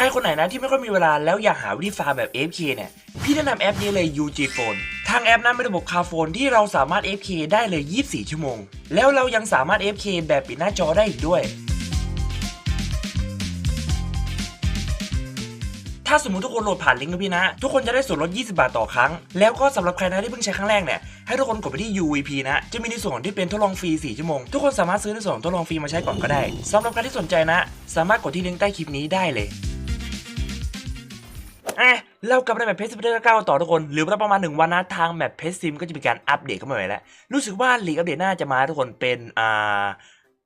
ใครคนไหนนะที่ไม่ค่อยมีเวลาแล้วอยากหาวิธีฟาร์มแบบ F K เนี่ย พี่แนะนำแอปนี้เลย UG Phone ทางแอปนั้นเป็นระบบคาโฟนที่เราสามารถ F K ได้เลย 24 ชั่วโมง แล้วเรายังสามารถ F K แบบปิดหน้าจอได้อีกด้วย ถ้าสมมติทุกคนโหลดผ่านลิงก์กับพี่นะ ทุกคนจะได้ส่วนลด 20 บาทต่อครั้ง แล้วก็สำหรับใครนะที่เพิ่งใช้ครั้งแรกเนี่ย ให้ทุกคนกดไปที่ UVP นะ จะมีในส่วนที่เป็นทดลองฟรี 4 ชั่วโมง ทุกคนสามารถซื้อในส่วนของทดลองฟรีมาใช้ก่อนก็ได้สำหรับใครที่สนใจนะ สามารถกดที่ลิงก์ใต้คลิปนี้ได้เลย อะเรากลับมาในแมปเพจซิมเตอร์เก้าต่อทุกคน หรือว่าประมาณหนึ่งวันนะทางแมปเพจซิมก็จะมีการอัปเดตเข้ามาใหม่แล้ว รู้สึกว่าลีกอัปเดตน่าจะมาทุกคนเป็นอ่า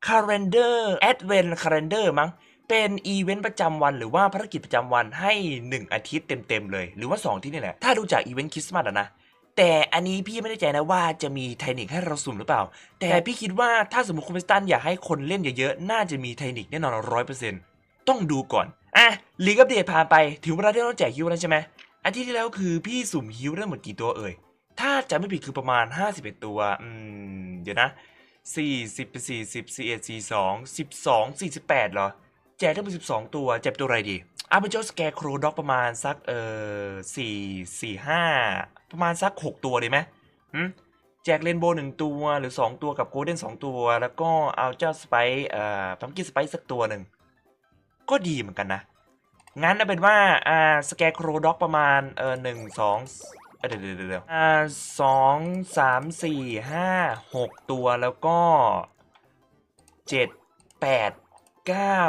calendar advent calendar มั้งเป็นอีเวนต์ประจำวันหรือว่าภารกิจประจำวันให้ 1 อาทิตย์เต็มๆเลย หรือว่า 2 ที่นี่แหละถ้าดูจากอีเวนต์คริสต์มาสนะแต่อันนี้พี่ไม่แน่ใจนะว่าจะมีไทนิกให้เราสุ่มหรือเปล่า แต่พี่คิดว่าถ้าสมมติคุณเปสตันอยากให้คนเล่นเยอะๆ น่าจะมีไทนิกแน่นอนร้อยเปอร์เซ็นต์ต้องดูก่อน อะลีกอัปเดตผ่านไปถึงเวลาที่ต้องแจกฮิวแล้วใช่ไหมอาทิตย์ที่แล้วคือพี่สุ่มฮิวได้หมดกี่ตัวเอ่ย ถ้าจะไม่ผิดคือประมาณ 51 ตัว อืม เดี๋ยวนะ 40เป็น40 41 42 12 48เหรอ แจกทั้งหมด12 ตัวแจกตัวอะไรดีอาเป็นเจ้าสแกร์โครด็อกประมาณสักเอ่อ4 4 5 ประมาณสัก 6 ตัวดีไหมหืมแจกเรนโบหนึ่งตัวหรือ 2 ตัวกับโกลเด้น2ตัว แล้วก็เอาเจ้าสไปซ์เอ่อพัมกินสไปซ์สักตัวหนึ่ง ก็ดีเหมือนกันนะ งั้นเอาเป็นว่า อ่า สแกร์โครด็อกประมาณ เออหนึ่งสองเดี๋ยวเดี๋ยวเดี๋ยวอ่าสองสามสี่ห้าหกตัวแล้วก็เจ็ดแปดเก้า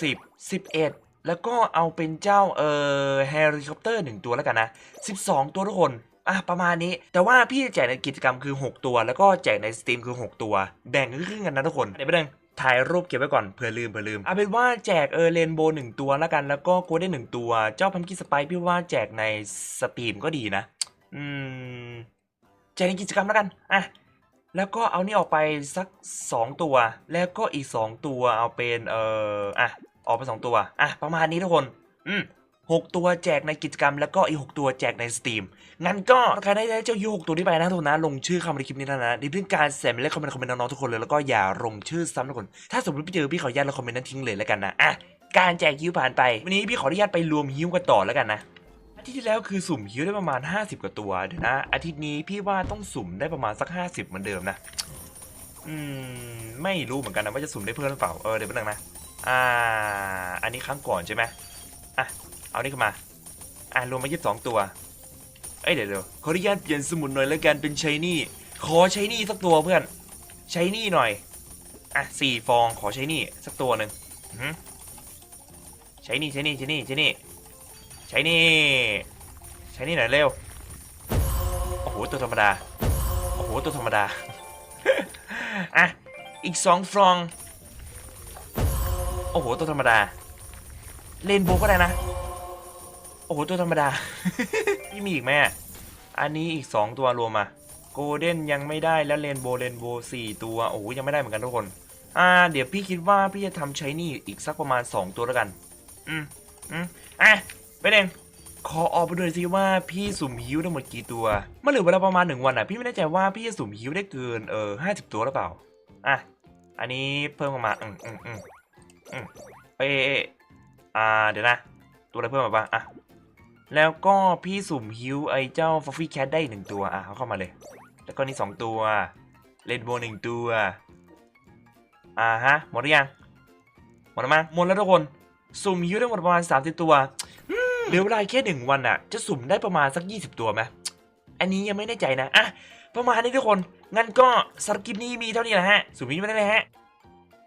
สิบสิบเอ็ดแล้วก็เอาเป็นเจ้า เออเฮลิคอปเตอร์หนึ่งตัวแล้วกันนะสิบสองตัวทุกคนอะประมาณนี้ แต่ว่าพี่จะแจกในกิจกรรมคือ 6 ตัว แล้วก็แจกในสตรีมคือ 6 ตัว แบ่งครึ่งกันนะทุกคนเดี๋ยวไปดิน ถ่ายรูปเก็บไว้ก่อนเผื่อลืมเผื่อลืมเอาเป็นว่าแจกเออเรนโบว์หนึ่งตัวแล้วกัน แล้วก็โกลเด้นหนึ่งตัว เจ้าพัมกินสไปพี่ว่าแจกในสตรีมก็ดีนะ อืม แจกในกิจกรรมแล้วกันอะแล้วก็เอานี่ออกไปสัก 2 ตัว แล้วก็อีก 2 ตัวเอาเป็นเอออะออกไป 2 ตัว อะ ประมาณนี้ทุกคน อืม หกตัวแจกในกิจกรรมแล้วก็อีก 6 ตัวแจกในสตรีมงั้นก็ใครได้เจ้ายูหกตัวนี้ไปนะทุกคนนะลงชื่อคำในคลิปนี้นะนะในเรื่องการแซมและคอมเมนต์คอมเมนต์น้องๆทุกคนเลยแล้วก็อย่าลงชื่อซ้ำทุกคน ถ้าสมมติพี่เจอพี่ขออนุญาตเราคอมเมนต์นั้นทิ้งเลยแล้วกันนะอะการแจกฮิวผ่านไป วันนี้พี่ขออนุญาตไปรวมฮิวกันต่อแล้วกันนะอาทิตย์ที่แล้วคือสุ่มฮิวได้ประมาณ 50 กว่าตัวเดี๋ยวนะ อาทิตย์นี้พี่ว่าต้องสุ่มได้ประมาณสัก 50 เหมือนเดิมนะอืมไม่รู้เหมือนกันนะว่าจะสุ่มได้เพิ่มหรือเปล่าเออเดี๋ยวแป๊บนึงนะอ่า อันนี้ครั้งก่อนใช่ไหมอะ เอานี่เข้ามา อะรวมมา22ตัว เอ้ยเดี๋ยวเดี๋ยวขออนุญาตเปลี่ยนสมุดหน่อยแล้วกันเป็นชายนี่ ขอชายนี่สักตัวเพื่อนชายนี่หน่อย อะสี่ฟองขอชายนี่สักตัวหนึ่งอือหือชายนี่ชายนี่ชายนี่ชายนี่ชายนี่ชายนี่หน่อยเร็ว โอ้โหตัวธรรมดา โอ้โหตัวธรรมดา อะ อีกสองฟอง โอ้โหตัวธรรมดา เลนโบก็ได้นะ โอ้โห ตัวธรรมดาพี่มีอีกไหมอะอันนี้อีก 2 ตัวรวมมาโกลเด้นยังไม่ได้แล้วเรนโบว์เรนโบว์สี่ตัว โอ้โห ยังไม่ได้เหมือนกันทุกคน อ่า เดี๋ยวพี่คิดว่าพี่จะทำใช้นี่อีกสักประมาณ 2 ตัวแล้วกัน อืมอืมอะไปเองขอออกไปดูหน่อยสิว่าพี่สุ่มฮิ้วทั้งหมดกี่ตัวเมื่อเหลือเวลาประมาณหนึ่งวันอะ พี่ไม่แน่ใจว่าพี่จะสุ่มฮิ้วได้เกินเออห้าสิบตัวหรือเปล่า อะ อันนี้เพิ่มมาอืมอืมอืมอืมเอออ่า เดี๋ยวนะ ตัวอะไรเพิ่มมาบ้างอะ แล้วก็พี่สุ่มฮิวไอเจ้าฟอฟฟี่แคทได้หนึ่งตัว อะเขาเข้ามาเลย แล้วก็นี่สองตัวเลนโบหนึ่งตัว อ่าฮะ หมดหรือยัง หมดแล้วมั้งหมดแล้วทุกคน สุ่มฮิวได้หมดประมาณ30ตัวเหลือเวลาแค่หนึ่งวันอะ จะสุ่มได้ประมาณสัก20ตัวไหมอันนี้ยังไม่แน่ใจนะ อะ ประมาณนี้ทุกคน งั้นก็สำหรับคลิปนี้มีเท่านี้แหละฮะ สุ่มฮิวไม่ได้เลยฮะ